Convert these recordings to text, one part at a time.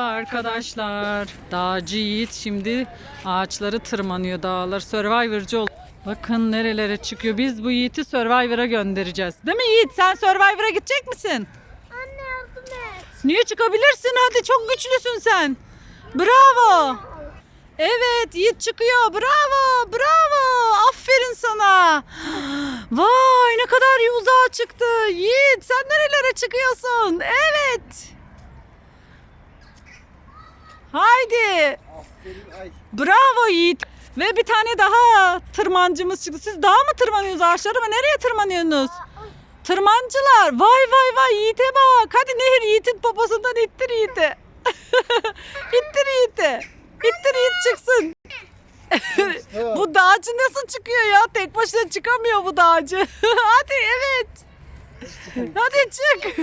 Merhaba arkadaşlar. Dağcı Yiğit şimdi ağaçları tırmanıyor dağlar. Survivor'cı ol. Bakın nerelere çıkıyor. Biz bu Yiğit'i Survivor'a göndereceğiz. Değil mi Yiğit? Sen Survivor'a gidecek misin? Anne yardım et. Niye çıkabilirsin? Hadi çok güçlüsün sen. Bravo. Evet Yiğit çıkıyor. Bravo. Bravo. Aferin sana. Vay ne kadar uzağa çıktı. Yiğit sen nerelere çıkıyorsun? Evet. Haydi. Bravo Yiğit. Ve bir tane daha tırmancımız çıktı. Siz dağa mı tırmanıyorsunuz ağaçlara mı? Nereye tırmanıyorsunuz? Tırmancılar. Vay vay vay Yiğit'e bak. Hadi Nehir Yiğit'in poposundan ittir Yiğit'i. ittir Yiğit'i. İttir Yiğit çıksın. bu dağcı nasıl çıkıyor ya? Tek başına çıkamıyor bu dağcı. Hadi evet. Hadi çık.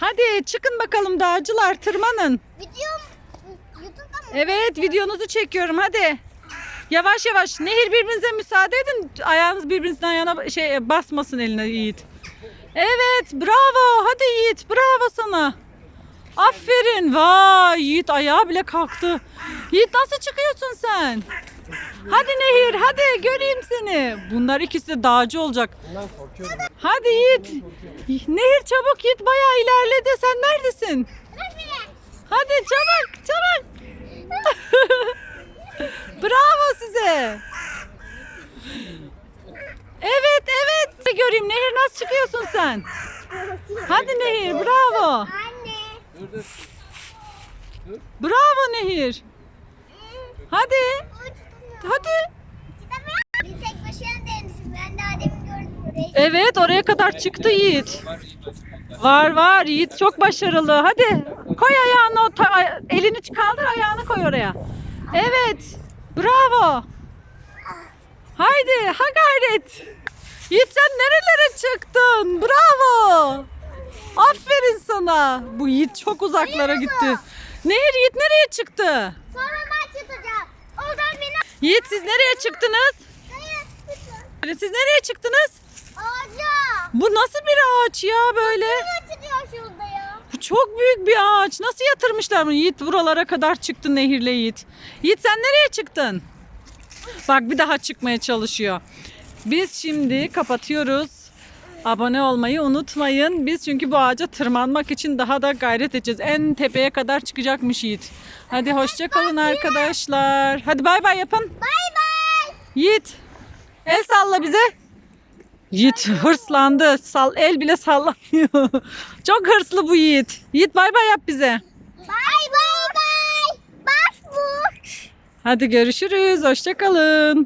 Hadi çıkın bakalım dağcılar tırmanın. Mı? Evet videonuzu çekiyorum hadi. Yavaş yavaş. Nehir birbirinize müsaade edin. Ayağınız birbirinizin ayağına şey basmasın eline Yiğit. Evet bravo. Hadi Yiğit bravo sana. Aferin. Vay Yiğit ayağı bile kalktı. Yiğit nasıl çıkıyorsun sen? Hadi Nehir hadi göreyim seni. Bunlar ikisi de dağcı olacak. Hadi Yiğit. Nehir çabuk Yiğit bayağı ilerledi. Sen neredesin? Hadi çabuk çabuk. Bravo size. Evet evet. Bir göreyim Nehir nasıl çıkıyorsun sen? Hadi Nehir bravo. Anne. Dur dur. Bravo Nehir. Hadi. Hadi. Evet oraya kadar çıktı Yiğit. Var var Yiğit çok başarılı. Hadi koy ayağını o ta- elini kaldır ayağını koy oraya. Evet. Bravo. Haydi ha gayret. Yiğit sen nerelere çıktın? Bravo. Aferin sana. Bu Yiğit çok uzaklara gitti. Nehir Yiğit nereye çıktı? Sonra ben çıkacağım. Oradan beni Yiğit siz nereye çıktınız? Hayır, lütfen. Siz nereye çıktınız? Ağaca. Bu nasıl bir ağaç ya böyle? Ne çıkıyor şurada ya? Bu çok büyük bir ağaç. Nasıl yatırmışlar bunu? Yiğit buralara kadar çıktı nehirle Yiğit. Yiğit sen nereye çıktın? Bak bir daha çıkmaya çalışıyor. Biz şimdi kapatıyoruz. Abone olmayı unutmayın. Biz çünkü bu ağaca tırmanmak için daha da gayret edeceğiz. En tepeye kadar çıkacakmış Yiğit. Hadi hoşça kalın arkadaşlar. Hadi bay bay yapın. Bay bay. Yiğit el salla bize. Yiğit hırslandı. Sal, el bile sallamıyor. Çok hırslı bu Yiğit. Yiğit bay bay yap bize. Bay bay bay. Bak bu. Hadi görüşürüz. Hoşça kalın.